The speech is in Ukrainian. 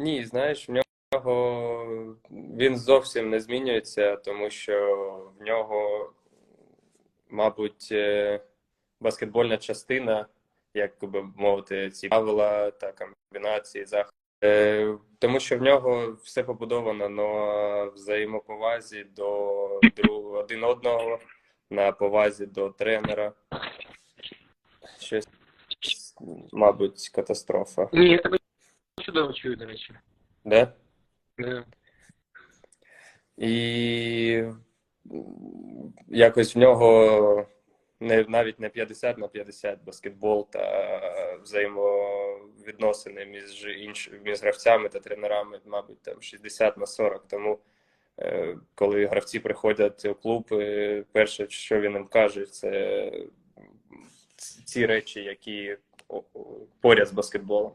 Ні, знаєш, в нього він зовсім не змінюється, тому що в нього, мабуть, е, баскетбольна частина, як би мовити, ці правила та комбінації заходів. Е, Тому що в нього все побудовано на взаємоповазі до друг, один одного, на повазі до тренера. Щось, мабуть, катастрофа. Ні, чудово чую, до речі. Да? Да. І якось в нього не, навіть не 50 на 50 баскетбол та взаємовідносини між інш, між гравцями та тренерами, мабуть, там 60 на 40. Тому е, коли гравці приходять у клуб, е, перше, що він їм каже, це ці речі, які поряд з баскетболом.